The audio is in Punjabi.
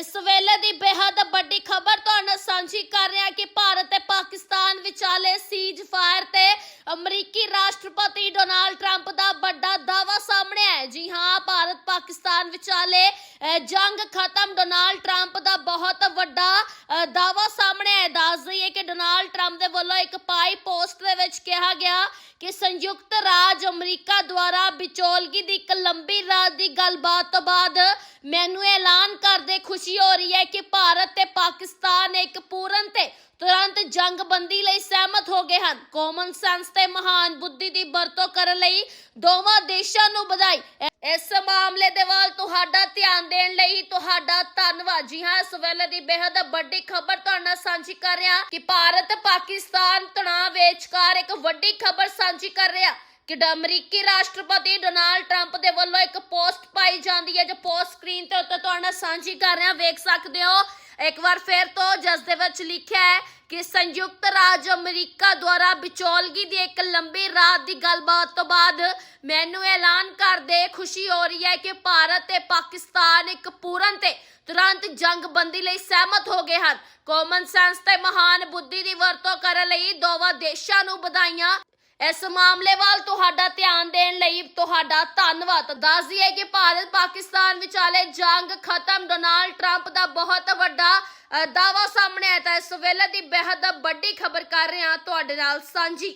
ਇਸ ਵੇਲੇ ਦੀ ਬੇहद ਵੱਡੀ ਖਬਰ ਤੁਹਾਡੇ ਨਾਲ ਸਾਂਝੀ ਕਰ ਰਹੇ ਕਿ ਭਾਰਤ ਤੇ ਪਾਕਿਸਤਾਨ ਵਿਚਾਲੇ ਸੀਜ਼ ਫਾਇਰ ਤੇ ਅਮਰੀਕੀ ਰਾਸ਼ਟਰਪਤੀ ਡੋਨਾਲਡ ਟਰੰਪ ਦਾ ਵੱਡਾ ਦਾਅਵਾ ਸਾਹਮਣੇ ਆਇਆ ਜੀ ਹਾਂ ਭਾਰਤ ਪਾਕਿਸਤਾਨ ਵਿਚਾਲੇ ਅਹ, ਜੰਗ ਖਤਮ ਡੋਨਾਲਡ ਟਰੰਪ ਦਾ ਬਹੁਤ ਵੱਡਾ ਅਹ, ਦਾਅਵਾ ਸਾਹਮਣੇ ਆਇਆ ਹੈ। ਦੱਸ ਦਈਏ ਕਿ ਡੋਨਾਲਡ ਟਰੰਪ ਦੇ ਵੱਲੋਂ ਇੱਕ ਪਾਈ ਪੋਸਟ ਦੇ ਵਿੱਚ ਕਿਹਾ ਗਿਆ ਕਿ ਸੰਯੁਕਤ ਰਾਜ ਅਮਰੀਕਾ ਦੁਆਰਾ ਵਿਚੋਲਗੀ ਦੀ ਇੱਕ ਲੰਬੀ ਰਾਤ ਦੀ ਗੱਲਬਾਤ ਤੋਂ ਬਾਅਦ ਮੈਨੂੰ ਐਲਾਨ ਕਰਦੇ ਖੁਸ਼ੀ ਹੋ ਰਹੀ ਹੈ ਕਿ ਭਾਰਤ ਤੇ ਪਾਕਿਸਤਾਨ ਇੱਕ ਪੂਰਨ ਤੇ ਤੁਰੰਤ ਜੰਗਬੰਦੀ ਲਈ ਸਹਿਮਤ ਹੋ ਗਏ ਹਨ। ਕਾਮਨ ਸੈਂਸ ਤੇ ਮਹਾਨ ਬੁੱਧੀ ਦੀ ਵਰਤੋਂ ਕਰਨ ਲਈ ਦੋਵਾਂ ਦੇਸ਼ਾਂ ਨੂੰ ਵਧਾਈ। ਇਸ ਮਾਮਲੇ ਦੇ ਵੱਲ ਤੁਹਾਡਾ ਧਿਆਨ ਦੇਣ ਲਈ ਤੁਹਾਡਾ ਧੰਨਵਾਦ। ਜੀ ਹਾਂ, ਇਸ ਵੇਲੇ ਦੀ ਬੇहद ਵੱਡੀ ਖਬਰ ਤੁਹਾਡੇ ਨਾਲ ਸਾਂਝੀ ਕਰ ਰਿਹਾ ਕਿ ਭਾਰਤ ਪਾਕਿਸਤਾਨ ਤਣਾਅ ਵਿਚਕਾਰ ਇੱਕ ਵੱਡੀ ਖਬਰ ਸਾਂਝੀ ਕਰ ਰਿਹਾ ਕਿ ਅਮਰੀਕੀ ਰਾਸ਼ਟਰਪਤੀ ਡੋਨਾਲਡ ਟਰੰਪ ਦੇ ਵੱਲੋਂ ਇੱਕ ਜਾਂਦੀ ਹੈ ਜੋ ਪੋਸਟ ਸਕਰੀਨ ਤੇ ਉੱਤੇ ਤੁਹਾਡੇ ਨਾਲ ਸਾਂਝੀ ਕਰ ਰਿਹਾ ਵੇਖ ਸਕਦੇ ਹੋ। ਇੱਕ ਵਾਰ ਫੇਰ ਤੋਂ ਜਿਸ ਦੇ ਵਿੱਚ ਲਿਖਿਆ ਹੈ ਕਿ ਸੰਯੁਕਤ ਰਾਜ ਅਮਰੀਕਾ ਦੁਆਰਾ ਵਿਚੋਲਗੀ ਦੀ ਇੱਕ ਲੰਬੀ ਰਾਤ ਦੀ ਗੱਲਬਾਤ ਤੋਂ ਬਾਅਦ ਮੈਨੂੰ ਐਲਾਨ ਕਰਦੇ ਖੁਸ਼ੀ ਹੋ ਰਹੀ ਹੈ ਕਿ ਭਾਰਤ ਤੇ ਪਾਕਿਸਤਾਨ ਇੱਕ ਪੂਰਨ ਤੇ ਤੁਰੰਤ ਜੰਗਬੰਦੀ ਲਈ ਸਹਿਮਤ ਹੋ ਗਏ ਹਨ। ਕਾਮਨ ਸੈਂਸ ਤੇ ਮਹਾਨ ਬੁੱਧੀ ਦੀ ਵਰਤੋਂ ਕਰਨ ਲਈ ਦੋਵਾਂ ਦੇਸ਼ਾਂ ਨੂੰ ਵਧਾਈਆਂ ਇਸ ਮਾਮਲੇ ਵੱਲ ਤੁਹਾਡਾ ਧਿਆਨ ਦੇਣ ਲਈ ਤੁਹਾਡਾ ਧੰਨਵਾਦ। ਦੱਸ ਦਈਏ ਕਿ ਭਾਰਤ ਪਾਕਿਸਤਾਨ ਵਿਚਾਲੇ ਜੰਗ ਖਤਮ ਡੋਨਾਲਡ ਟਰੰਪ ਦਾ ਬਹੁਤ ਵੱਡਾ ਅ, ਦਾਅਵਾ ਸਾਹਮਣੇ ਆਇਆ ਤਾਂ ਇਸ ਵੇਲੇ ਦੀ ਬੇहद ਵੱਡੀ ਖਬਰ ਕਰ ਰਹੇ ਹਾਂ ਤੁਹਾਡੇ ਨਾਲ ਸਾਂਝੀ।